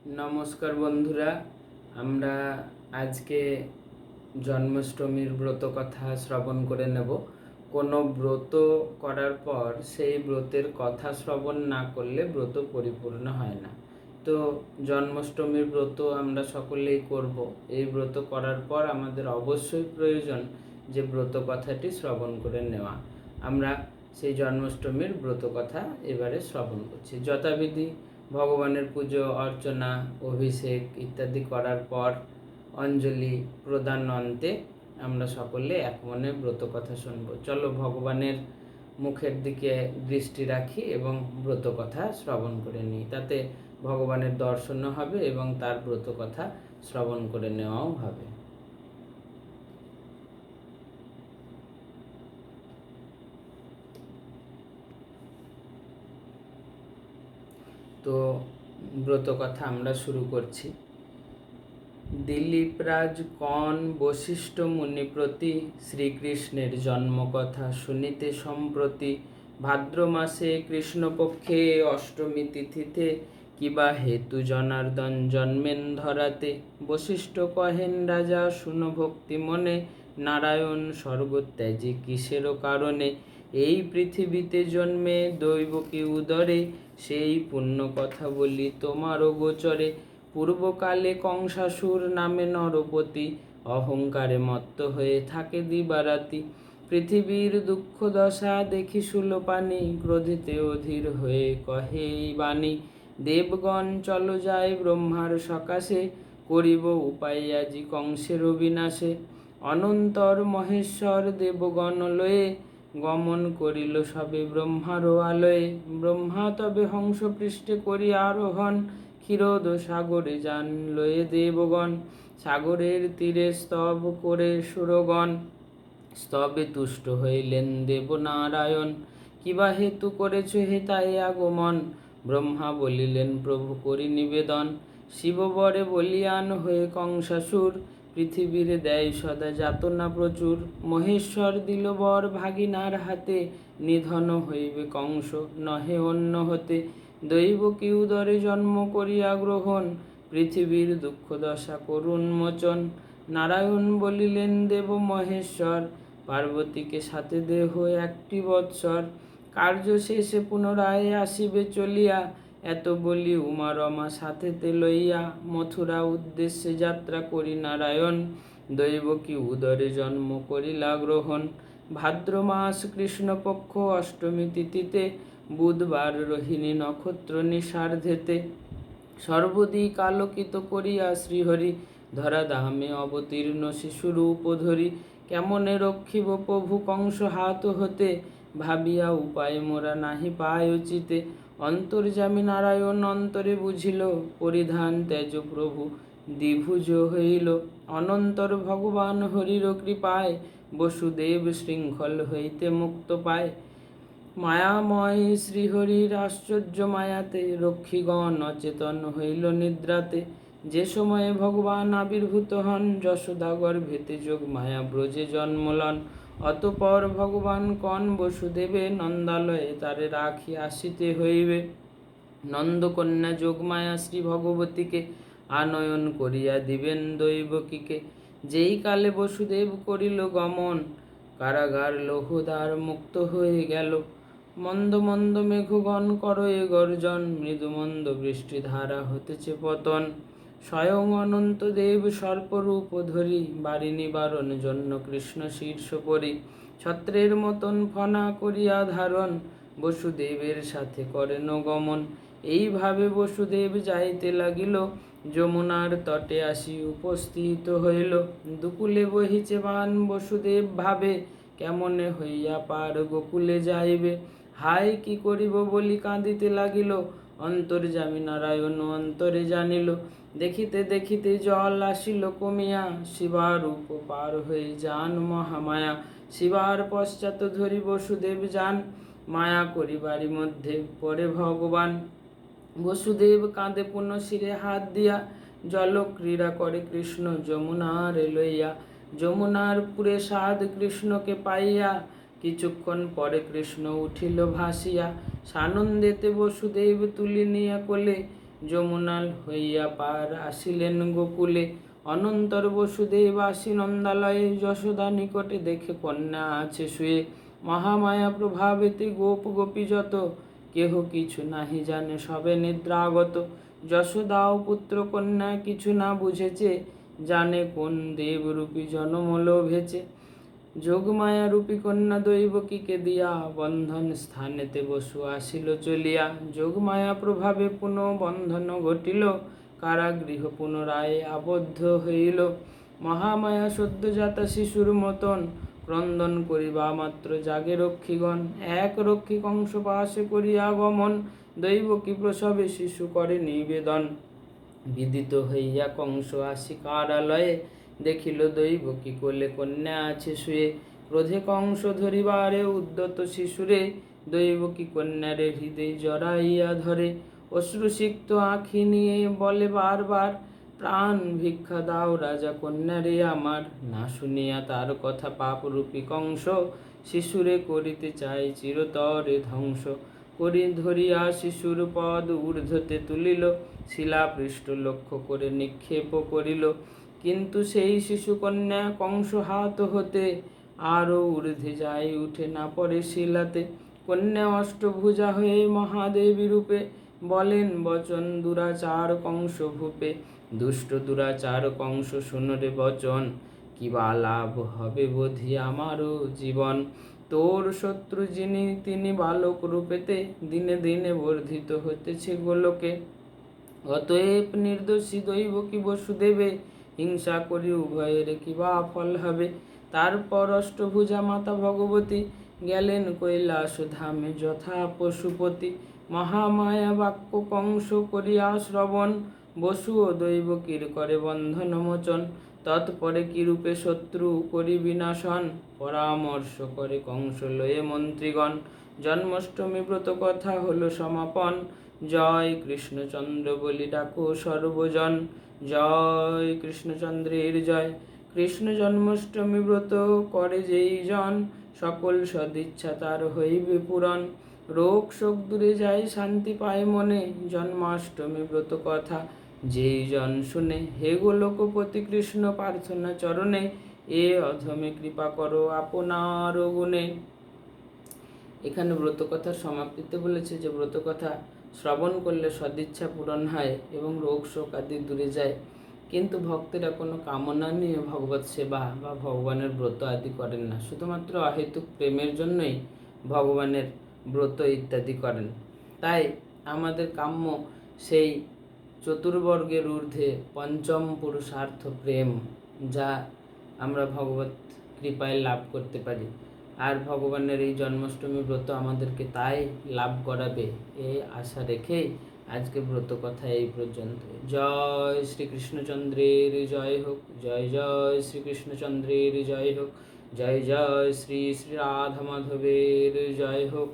নমস্কার বন্ধুরা, আমরা আজকে জন্মাষ্টমীর ব্রত কথা শ্রবণ করে নেব। কোনো ব্রত করার পর সেই ব্রতের কথা শ্রবণ না করলে ব্রত পরিপূর্ণ হয় না। তো জন্মাষ্টমীর ব্রত আমরা সকলেই করব। এই ব্রত করার পর আমাদের অবশ্যই প্রয়োজন যে ব্রত কথাটি শ্রবণ করে নেওয়া। আমরা সেই জন্মাষ্টমীর ব্রত কথা এবারে শ্রবণ করছি। যথাবিধি ভগবানের পুজো, অর্চনা, অভিষেক ইত্যাদি করার পর অঞ্জলি প্রদান অন্তে আমরা সকলে এক মনে ব্রত কথা শুনব। চলো ভগবানের মুখের দিকে দৃষ্টি রাখি এবং ব্রত কথা শ্রবণ করে নিই। তাতে ভগবানের দর্শনও হবে এবং তার ব্রত কথা শ্রবণ করে নেওয়াও হবে। তো ব্রত কথা আমরা শুরু করছি। দিলীপরাজ কন বশিষ্ঠ মুনি প্রতি শ্রীকৃষ্ণের জন্মকথা শুনিতে সম্প্রতি ভাদ্র মাসে কৃষ্ণপক্ষে অষ্টমী তিথিতে কিবা হেতু জনার্দন জন্মেন ধরাতে। বশিষ্ঠ কহেন, রাজা, শুন ভক্তি মনে, নারায়ণ, স্বর্গত্যাজি কিসেরও কারণে? এই পৃথিবীতে জন্মে দৈবকী উদরে সেই পুণ্য কথা বলি তোমারও গোচরে। পূর্বকালে কংসাসুর নামে নরপতি, অহংকারে মত্ত হয়ে থাকে দিবারাতি। পৃথিবীর দুঃখ দশা দেখি সুলোপানি, ক্রোধিতে অধীর হয়ে কহে বাণী, দেবগণ, চল যায় ব্রহ্মার সকাশে, করিব উপায় আজি কংসের বিনাশে অনন্তর মহেশ্বর দেবগণ লয়ে গমন করিল সবে ব্রহ্মার আলয়ে। ব্রহ্মা তবে হংস পৃষ্ঠে করি আরোহণ। ক্ষীরোদ সাগরে যান লয়ে দেবগণ। সাগরের তীরে স্তব করে সুরগণ। স্তবে তুষ্ট হইলেন দেবনারায়ণ। কিবা হেতু করেছ হে হেতায় আগমন? ব্রহ্মা বলিলেন, প্রভু করি নিবেদন। শিববরে বলিয়ান হয়ে কংসাসুর। পৃথিবীর দেয় সদা যাতনা প্রচুর। মহেশ্বর দিল বর ভাগিনার হাতে, নিধন হইবে কংস নহে অন্য হতে। দৈব কি উদরে জন্ম করিয়া গ্রহণ, পৃথিবীর দুঃখ দশা করুণ মোচন। নারায়ণ বলিলেন, দেব মহেশ্বর, পার্বতীকে সাথে দেহ একটি বৎসর। কার্য শেষে পুনরায় আসিবে চলিয়া এত বলি, উমা রমা সাথেতে লইয়া মথুরা উদ্দেশ্যে যাত্রা করি নারায়ণ। দৈবকী উদরে জন্ম করিলা গ্রহণ? ভাদ্র মাস কৃষ্ণপক্ষ অষ্টমী তিথিতে, বুধবার রোহিণী নক্ষত্র নিষার্ধেতে সর্বদিক আলোকিত করিয়া শ্রীহরি ধরা দামে অবতীর্ণ শিশুরূপ ধরি। কেমনে রক্ষিব প্রভু কংস হাত হতে? ভাবিয়া উপায় মোরা নাহি পায় উচিতে অন্তর্যামী নারায়ণ অন্তরে বুঝিল, পরিধান তেজ প্রভু দ্বিভুজ হইল। অনন্তর ভগবান হরির কৃপায় বসুদেব শৃঙ্খল হইতে মুক্ত পায়। মায়াময় শ্রীহরির আশ্চর্য মায়াতে রক্ষীগণ অচেতন হইল নিদ্রাতে। যে সময়ে ভগবান আবির্ভূত হন যশোদা গর্ভেতে যোগ মায়া ব্রজে জন্মলন। অতপর ভগবান কন বসুদেবে নন্দালয়ে তারে রাখি আসিতে হইবে। নন্দকন্যা যোগমায়া শ্রী ভগবতীকে আনয়ন করিয়া দিবেন দৈবকীকে। যেই কালে বসুদেব করিল গমন, কারাগার লৌহদ্বার মুক্ত হয়ে গেল। মন্দ মন্দ মেঘগণ করয়ে গর্জন, মৃদু মন্দ বৃষ্টি ধারা হতেছে পতন। স্বয়ং অনন্ত দেব সর্পরূপ ধরি, বাড়ি নিবারণ জন্য কৃষ্ণ শীর্ষ পরি। ছত্রের মতন ফনা করিয়া ধারণ, বসুদেবের সাথে করেন গমন। এইভাবে বসুদেব যাইতে লাগিল, যমুনার তটে আসি উপস্থিত হইল। দুকুলে বহিছে বান বসুদেব ভাবে, কেমনে হইয়া পার গোকুলে যাইবে? হায়, কি করিব বলি কাঁদিতে লাগিল। অন্তর্যামী নারায়ণ অন্তরে জানিল দেখিতে দেখিতে জল আসিল কমিয়া, শিবার রূপ পার হয়ে যান মহামায়া। শিবার পশ্চাৎ ধরি বসুদেব যান, মায়া করিবারি মধ্যে পরে ভগবান। বসুদেব কাঁদে পুনঃ শিরে হাত দিয়া, জল ক্রীড়া করে কৃষ্ণ যমুনার লইয়া। যমুনার পুরে সাধ কৃষ্ণকে পাইয়া, কিছুক্ষণ পরে কৃষ্ণ উঠিল ভাসিয়া। সানন্দেতে বসুদেব তুলি নিয়া কোলে, যমুনাল হইয়া পার আসিলেন গোকুলে। অনন্তর বসুদেব আসি নন্দালয়ে, যশোদা নিকটে দেখে কন্যা আছে শুয়ে। মহামায়া প্রভাবেতে গোপ গোপী যত, কেহ কিছু নাহি জানে, সবে নিদ্রাগত। যশোদা ও পুত্র কন্যা কিছু না বুঝেছে, জানে কোন দেবরূপী জনম লোভেছে। যোগমায়া রূপী কন্যা দৈবকীকে দিয়া বন্ধন স্থানেতে বসু আসিল চলিয়া। যোগমায়া প্রভাবে পুনঃ বন্ধন ঘটিল, কারাগৃহ পুনরায় আবদ্ধ হইল। মহামায়া সদ্যজাতা শিশুর মতন ক্রন্দন করিবা মাত্র জাগে রক্ষীগণ। এক রক্ষী কংস পাশে করিয়া গমন দৈবকী প্রসবে শিশু করে নিবেদন। বিদিত হইয়া কংস আসি কারালয়ে দেখিল দৈব কি কোলে কন্যা আছে শুয়ে। ক্রোধে কংস ধরিবারে উদ্যত শিশুরে, দৈব কি কন্যারে হৃদয় জড়াইয়া ধরে। অশ্রুসিক্ত আঁখি নিয়ে বলে বারবার, প্রাণ ভিক্ষা দাও রাজা কন্যারে আমার। না শুনিয়া তার কথা পাপরূপী কংস, শিশুরে করিতে চাই চিরতরে ধ্বংস। করি ধরিয়া শিশুর পদ ঊর্ধ্বতে তুলিল, শিলাপৃষ্ঠ লক্ষ্য করে নিক্ষেপ করিল। কিন্তু সেই শিশু কন্যা কংস হাত হতে আরও ঊর্ধ্বে যায়, উঠে না পরে শিলাতে। কন্যা অষ্টভুজা হয়ে মহাদেবী রূপে বলেন, বচন দুরাচার কংস ভূপে, দুষ্ট দুরাচার কংস শুনরে বচন কিবা লাভ হবে বোধি আমারও জীবন? তোর শত্রু যিনি, তিনি বালক রূপেতে দিনে দিনে বর্ধিত হতেছে গোলকে। অতএব নির্দোষী দৈব কি বসুদেবে? হিংসা করি, উভয়ের কিবা ফল হবে? তারপর অষ্টভুজা মাতা ভগবতী গেলেন কৈলাস ধামে যথা পশুপতি। মহামায়া বাক্য কংস করিয়া শ্রবণ, বসু ও দৈব দৈবকীর করে বন্ধন মোচন। তৎপরে কিরূপে শত্রু করি বিনাশন, পরামর্শ করে কংস লয়ে মন্ত্রীগণ। জন্মাষ্টমী ব্রত কথা হলো সমাপন জয় কৃষ্ণচন্দ্র বলি ডাকো সর্বজন। জয় কৃষ্ণচন্দ্রের জয়। কৃষ্ণ জন্মাষ্টমী ব্রত করে যেই জন, সকল সদিচ্ছা তার হইবে পূরণ। রোগ শোক দূরে যায়, শান্তি পায় মনে। জন্মাষ্টমী ব্রত কথা যেই জন শুনে, হে গোলকপতি কৃষ্ণ, প্রার্থনা চরণে, এ অধমে কৃপা করো আপনার গুণে। এখানে ব্রতকথার সমাপ্তিতে বলেছে যে ব্রতকথা শ্রবণ করলে সদিচ্ছা পূরণ হয় এবং রোগ শোক আদি দূরে যায়। কিন্তু ভক্তেরা কোনো কামনা নিয়ে ভগবত সেবা বা ভগবানের ব্রত আদি করেন না। শুধুমাত্র অহেতুক প্রেমের জন্যই ভগবানের ব্রত ইত্যাদি করেন। তাই আমাদের কাম্য সেই চতুর্বর্গের ঊর্ধ্বে পঞ্চম পুরুষার্থ প্রেম যা আমরা ভগবত কৃপায় লাভ করতে পারি। আর ভগবানের এই জন্মাষ্টমী ব্রত আমাদেরকে তাই লাভ করাবে এই আশা রেখেই আজকে ব্রত কথা এই পর্যন্ত। জয় শ্রীকৃষ্ণচন্দ্রের জয় হোক, জয় জয় শ্রীকৃষ্ণচন্দ্রের জয় হোক, জয় জয় শ্রী শ্রী রাধা মাধবের জয় হোক।